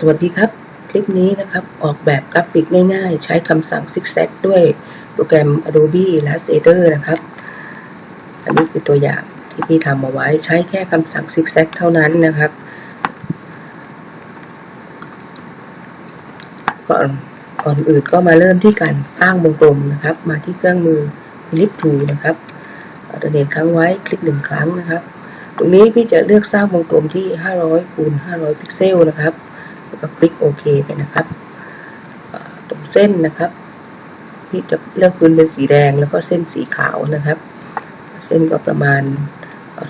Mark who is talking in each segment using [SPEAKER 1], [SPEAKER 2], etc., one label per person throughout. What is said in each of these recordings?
[SPEAKER 1] สวัสดีครับ คลิปนี้นะครับออกแบบกราฟิกง่ายๆ ใช้คำสั่ง zigzag ด้วยโปรแกรม Adobe Illustrator นะครับ อันนี้คือตัวอย่างที่พี่ทำมาไว้ใช้แค่คำสั่ง zigzag เท่านั้นนะครับ ก่อนก่อนอื่นก็มาเริ่มที่การสร้างวงกลมนะครับ มาที่เครื่องมือ Flip to นะครับตัวเด่นค้างไว้คลิกหนึ่งครั้งนะครับ ตรงนี้พี่จะเลือกสร้างวงกลมที่ 500คูณ500 พิกเซลนะครับ แล้วก็คลิกโอเคไปนะครับตรงเส้นนะครับพี่จะเลือกพื้นเป็นสีแดงแล้วก็เส้นสีขาวนะครับ เส้นก็ประมาณ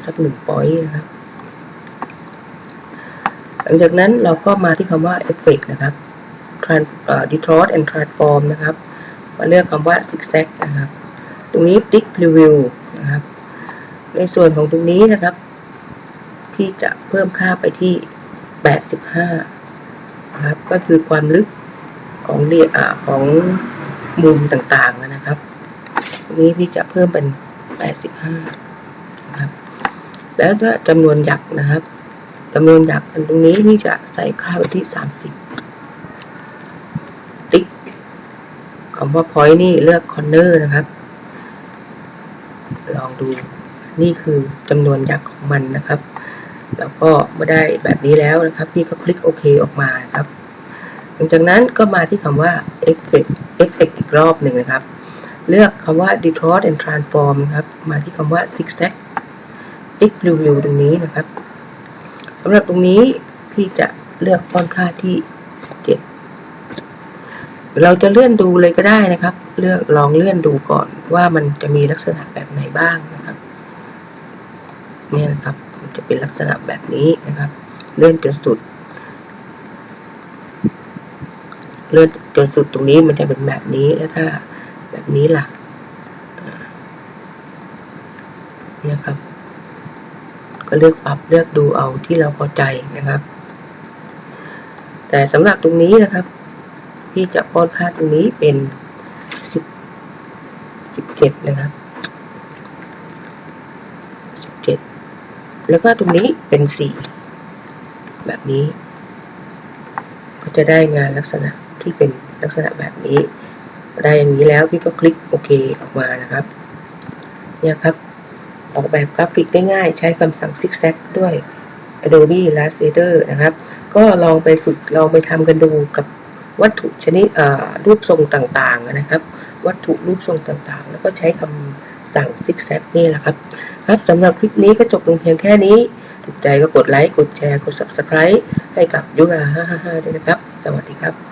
[SPEAKER 1] สักหนึ่งปอยต์นะครับ หลังจากนั้นเราก็มาที่คำว่า Effect นะครับ Trans uh, Distort and Transform นะครับ มาเลือกคำว่า Zigzag นะครับ ตรงนี้ติ๊ก Preview นะครับ ในส่วนของตรงนี้นะครับ ที่จะเพิ่มค่าไปที่ 85 นะครับ ก็คือความลึกของเรียอของมุมต่างๆนะครับตรงนี้ที่จะเพิ่มเป็น 85นะครับ แล้วก็จำนวนหยักนะครับจำนวนหยักตรงนี้ที่จะใส่ค่าไปที่ 30 ติ๊กคำว่า point นี่เลือก corner นะครับ ลองดูนี่คือจำนวนหยักของมันนะครับ แล้วก็มื่อได้แบบนี้แล้วนะครับ พี่ก็คลิกโอเคออกมาครับ หลังจากนั้นก็มาที่คำว่า effect effect อีกรอบหนึ่งนะครับ เลือกคำว่า distort and transform นะครับ มาที่คำว่า zigzag tick preview ตรงนี้นะครับสำหรับตรงนี้พี่จะเลือกฟอนต์ค่าที่ 7 เราจะเลื่อนดูเลยก็ได้นะครับ เลือกลองเลื่อนดูก่อนว่ามันจะมีลักษณะแบบไหนบ้างนะครับ เนี่ยนะครับ จะเป็นลักษณะแบบนี้นะครับ เลื่อนจนสุด เลื่อนจนสุดตรงนี้มันจะเป็นแบบนี้แล้วถ้าแบบนี้ล่ะเนี่ยครับ ก็เลือกปรับเลือกดูเอาที่เราพอใจนะครับ แต่สำหรับตรงนี้นะครับ ที่จะป้อนค่าตรงนี้เป็นสิบสิบเจ็ดนะครับเจ็ด แล้วก็ตรงนี้เป็นสี่แบบนี้ ก็จะได้งานลักษณะที่เป็นลักษณะแบบนี้ได้อย่างนี้แล้วพี่ก็คลิกโอเคออกมานะครับ เนี่ยครับ ออกแบบกราฟิกได้ง่ายใช้คำสั่ง zigzag ด้วย Adobe Illustrator นะครับ ก็ลองไปฝึกลองไปทำกันดูกับวัตถุชนิดรูปทรงต่างๆนะครับ วัตถุรูปทรงต่างๆ แล้วก็ใช้คำสั่ง zigzag นี่แหละครับ ครับสำหรับคลิปนี้ก็จบลงเพียงแค่นี้ ถูกใจก็กดไลค์ กดแชร์ กด subscribe ให้กับยุรา555ด้วยนะครับ สวัสดีครับ